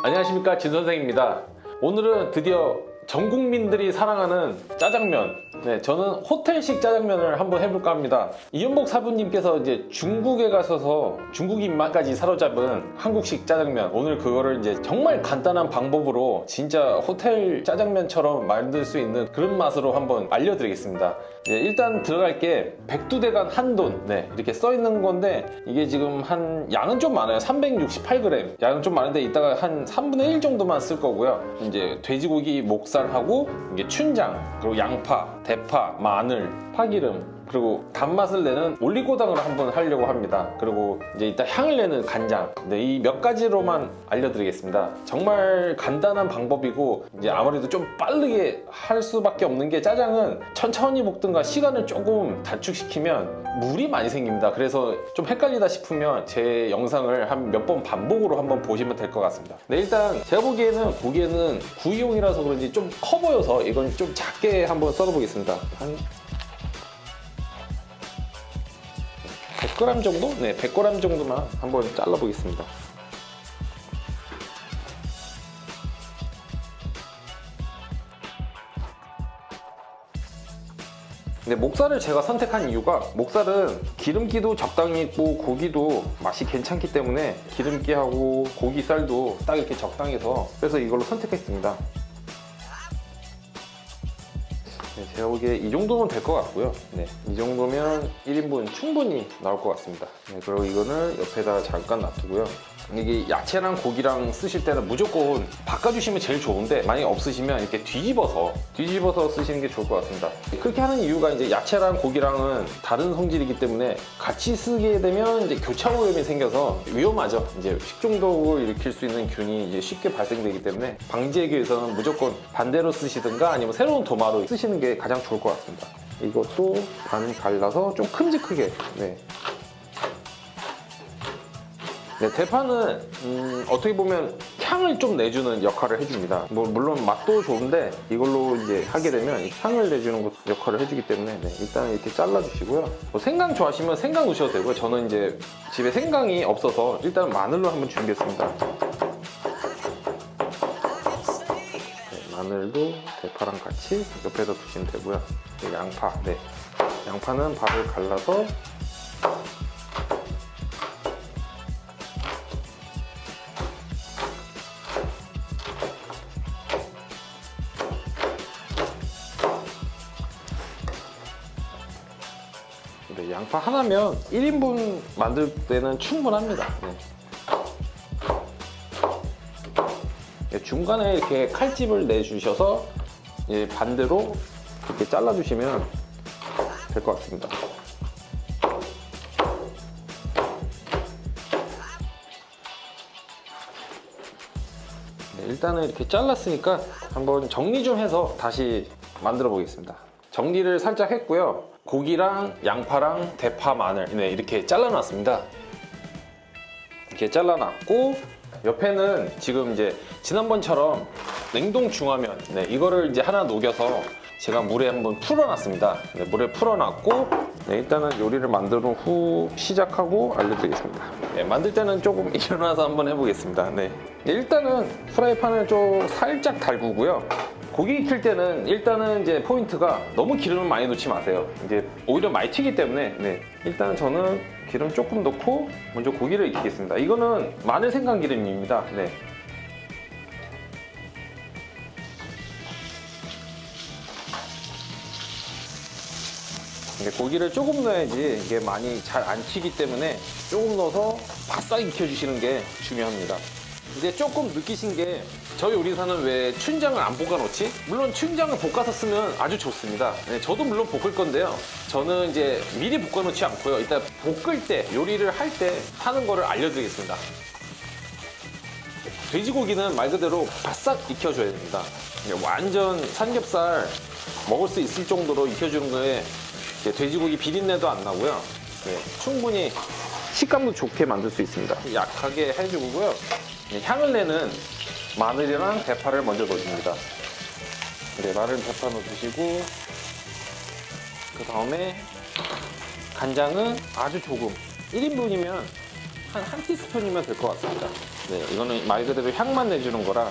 안녕하십니까 진 선생입니다. 오늘은 드디어 전 국민들이 사랑하는 짜장면. 네, 저는 호텔식 짜장면을 한번 해볼까 합니다. 이현복 사부님께서 이제 중국에 가셔서 중국 입맛까지 사로잡은 한국식 짜장면. 오늘 그거를 이제 정말 간단한 방법으로 진짜 호텔 짜장면처럼 만들 수 있는 그런 맛으로 한번 알려드리겠습니다. 예, 일단 들어갈 게 백두대간 한돈 네, 이렇게 써 있는 건데 이게 지금 한 양은 좀 많아요 368g 양은 좀 많은데 이따가 한 3분의 1 정도만 쓸 거고요 이제 돼지고기 목살 하고 이게 춘장 그리고 양파 대파 마늘 파기름 그리고 단맛을 내는 올리고당을 한번 하려고 합니다. 그리고 이제 이따 향을 내는 간장. 네, 이 몇 가지로만 알려드리겠습니다. 정말 간단한 방법이고 이제 아무래도 좀 빠르게 할 수밖에 없는 게 짜장은 천천히 볶든가 시간을 조금 단축시키면 물이 많이 생깁니다. 그래서 좀 헷갈리다 싶으면 제 영상을 한 몇 번 반복으로 한번 보시면 될 것 같습니다. 네, 일단 제가 보기에는 고기에는 구이용이라서 그런지 좀 커 보여서 이건 좀 작게 한번 썰어보겠습니다. 한 100g 정도? 네, 100g 정도만 한번 잘라보겠습니다. 근데 목살을 제가 선택한 이유가 목살은 기름기도 적당히 있고 고기도 맛이 괜찮기 때문에 기름기하고 고기살도 딱 이렇게 적당해서 그래서 이걸로 선택했습니다. 네, 제가 보기에 이 정도면 될 것 같고요. 네, 이 정도면 1인분 충분히 나올 것 같습니다. 네, 그리고 이거는 옆에다 잠깐 놔두고요. 이게 야채랑 고기랑 쓰실 때는 무조건 바꿔주시면 제일 좋은데 만약에 없으시면 이렇게 뒤집어서 뒤집어서 쓰시는 게 좋을 것 같습니다. 그렇게 하는 이유가 이제 야채랑 고기랑은 다른 성질이기 때문에 같이 쓰게 되면 이제 교차 오염이 생겨서 위험하죠. 이제 식중독을 일으킬 수 있는 균이 이제 쉽게 발생되기 때문에 방지하기 위해서는 무조건 반대로 쓰시든가 아니면 새로운 도마로 쓰시는 게 가장 좋을 것 같습니다. 이것도 반 갈라서 좀 큼직하게 네. 네, 대파는 음, 어떻게 보면 향을 좀 내주는 역할을 해줍니다. 뭐 물론 맛도 좋은데 이걸로 이제 하게 되면 향을 내주는 것- 역할을 해주기 때문에 네, 일단 이렇게 잘라주시고요. 뭐 생강 좋아하시면 생강 넣으셔도 되고요. 저는 이제 집에 생강이 없어서 일단 마늘로 한번 준비했습니다. 네, 마늘도 대파랑 같이 옆에다 두시면 되고요. 네, 양파, 네, 양파는 밥을 갈라서 양파 하나면 1인분 만들 때는 충분합니다. 네. 네, 중간에 이렇게 칼집을 내주셔서 예, 반대로 이렇게 잘라주시면 될 것 같습니다. 네, 일단은 이렇게 잘랐으니까 한번 정리 좀 해서 다시 만들어 보겠습니다. 정리를 살짝 했고요. 고기랑 양파랑 대파, 마늘 네, 이렇게 잘라놨습니다. 이렇게 잘라놨고 옆에는 지금 이제 지난번처럼 냉동 중화면 네, 이거를 이제 하나 녹여서 제가 물에 한번 풀어놨습니다. 네, 물에 풀어놨고 네, 일단은 요리를 만든 후 시작하고 알려드리겠습니다. 네, 만들 때는 조금 일어나서 한번 해보겠습니다. 네. 네, 일단은 프라이팬을 좀 살짝 달구고요. 고기 익힐 때는 일단은 이제 포인트가 너무 기름을 많이 넣지 마세요. 이제 오히려 많이 튀기 때문에 네. 일단 저는 기름 조금 넣고 먼저 고기를 익히겠습니다. 이거는 마늘 생강 기름입니다. 네. 고기를 조금 넣어야지 이게 많이 잘 안 튀기 때문에 조금 넣어서 바싹 익혀주시는 게 중요합니다. 이제 조금 느끼신 게 저희 요리사는 왜 춘장을 안 볶아 놓지? 물론 춘장을 볶아서 쓰면 아주 좋습니다. 네, 저도 물론 볶을 건데요. 저는 이제 미리 볶아 놓지 않고요. 일단 볶을 때 요리를 할 때 하는 거를 알려드리겠습니다. 돼지고기는 말 그대로 바싹 익혀줘야 됩니다. 완전 삼겹살 먹을 수 있을 정도로 익혀주는 거에 돼지고기 비린내도 안 나고요. 네, 충분히 식감도 좋게 만들 수 있습니다. 약하게 해주고요. 네, 향을 내는 마늘이랑 대파를 먼저 넣어줍니다. 네, 마늘 대파 넣어주시고 그 다음에 간장은 아주 조금 1인분이면 한 한 티스푼이면 될 것 같습니다. 네, 이거는 말 그대로 향만 내주는 거라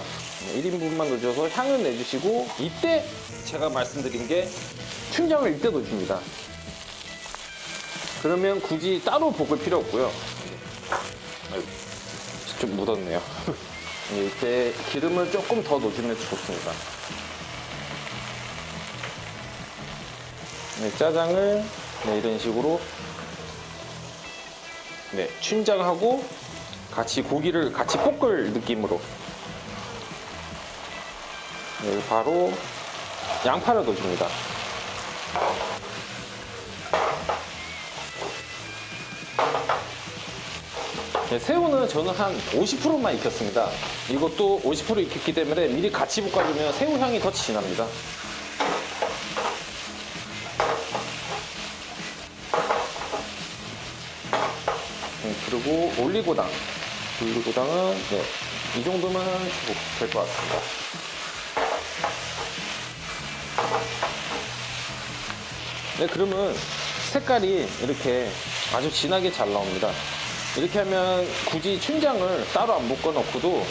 1인분만 넣어줘서 향을 내주시고 이때 제가 말씀드린 게 춘장을 이때 넣어줍니다. 그러면 굳이 따로 볶을 필요 없고요. 아이고, 좀 묻었네요. 네, 이때 기름을 조금 더 넣어주면 좋습니다. 네, 짜장을 네, 이런 식으로 네, 춘장하고 같이 고기를 같이 볶을 느낌으로 네, 바로 양파를 넣어줍니다. 네, 새우는 저는 한 50%만 익혔습니다. 이것도 50% 익혔기 때문에 미리 같이 볶아주면 새우 향이 더 진합니다. 네, 그리고 올리고당. 올리고당은 네, 이 정도면 될 것 같습니다. 네, 그러면 색깔이 이렇게 아주 진하게 잘 나옵니다. 이렇게 하면 굳이 춘장을 따로 안 볶아 넣고도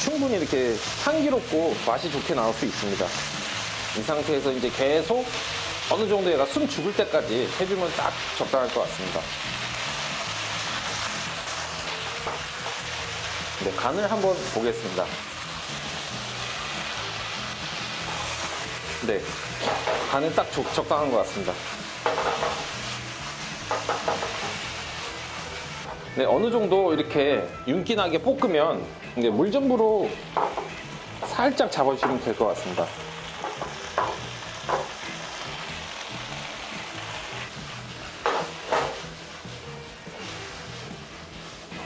충분히 이렇게 향기롭고 맛이 좋게 나올 수 있습니다. 이 상태에서 이제 계속 어느 정도 얘가 숨 죽을 때까지 해주면 딱 적당할 것 같습니다. 네, 간을 한번 보겠습니다. 네, 간은 딱 적- 적당한 것 같습니다. 네, 어느 정도 이렇게 윤기나게 볶으면 이제 물전부로 살짝 잡아주시면 될 것 같습니다.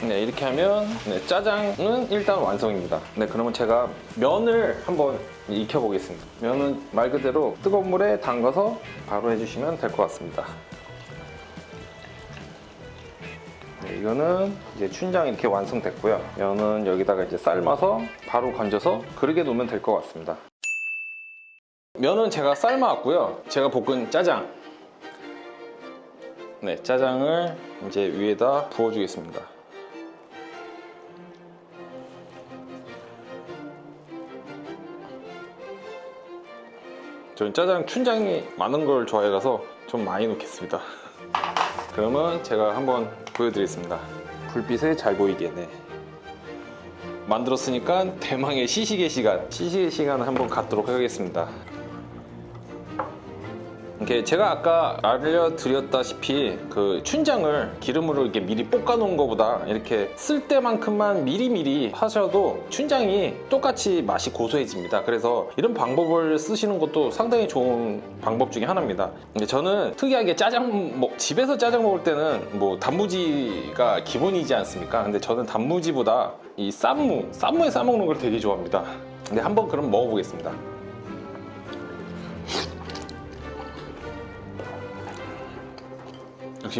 네, 이렇게 하면 네, 짜장은 일단 완성입니다. 네, 그러면 제가 면을 한번 익혀 보겠습니다. 면은 말 그대로 뜨거운 물에 담가서 바로 해주시면 될 것 같습니다. 이거는 이제 춘장 이렇게 완성됐고요. 면은 여기다가 이제 삶아서 바로 건져서 그릇에 놓으면 될 것 같습니다. 면은 제가 삶아왔고요. 제가 볶은 짜장. 네, 짜장을 이제 위에다 부어주겠습니다. 저는 짜장 춘장이 많은 걸 좋아해서 좀 많이 넣겠습니다. 그러면 제가 한번 보여드리겠습니다. 불빛에 잘 보이게 네. 만들었으니까 대망의 시식의 시간, 시식의 시간을 한번 갖도록 하겠습니다. 이렇게 제가 아까 알려드렸다시피 그 춘장을 기름으로 이렇게 미리 볶아 놓은 것보다 이렇게 쓸 때만큼만 미리미리 하셔도 춘장이 똑같이 맛이 고소해집니다. 그래서 이런 방법을 쓰시는 것도 상당히 좋은 방법 중에 하나입니다. 저는 특이하게 짜장 뭐 집에서 짜장 먹을 때는 뭐 단무지가 기본이지 않습니까? 근데 저는 단무지보다 이 쌈무, 쌈무에 싸 먹는 걸 되게 좋아합니다. 근데 한번 그럼 먹어보겠습니다.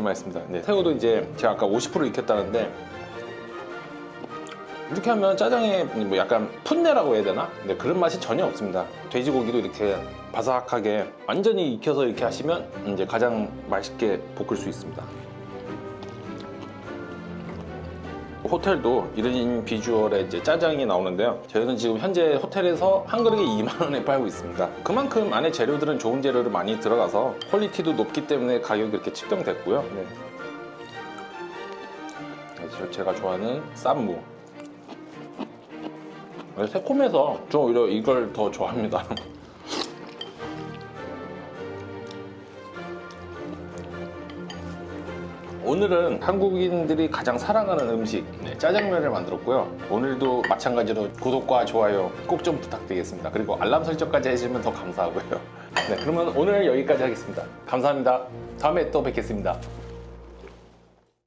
맛있습니다. 네, 새우도 이제 제가 아까 50% 익혔다는데 이렇게 하면 짜장에 뭐 약간 풋내라고 해야 되나? 네, 그런 맛이 전혀 없습니다. 돼지고기도 이렇게 바삭하게 완전히 익혀서 이렇게 하시면 이제 가장 맛있게 볶을 수 있습니다. 호텔도 이런 비주얼의 이제 짜장이 나오는데요. 저희는 지금 현재 호텔에서 한 그릇에 2만 원에 팔고 있습니다. 그만큼 안에 재료들은 좋은 재료를 많이 들어가서 퀄리티도 높기 때문에 가격이 이렇게 측정됐고요. 네. 그래서 제가 좋아하는 쌈무. 네, 새콤해서 좀 오히려 이걸 더 좋아합니다. 오늘은 한국인들이 가장 사랑하는 음식 네, 짜장면을 만들었고요. 오늘도 마찬가지로 구독과 좋아요 꼭 좀 부탁드리겠습니다. 그리고 알람 설정까지 해주시면 더 감사하고요. 네, 그러면 오늘 여기까지 하겠습니다. 감사합니다. 다음에 또 뵙겠습니다.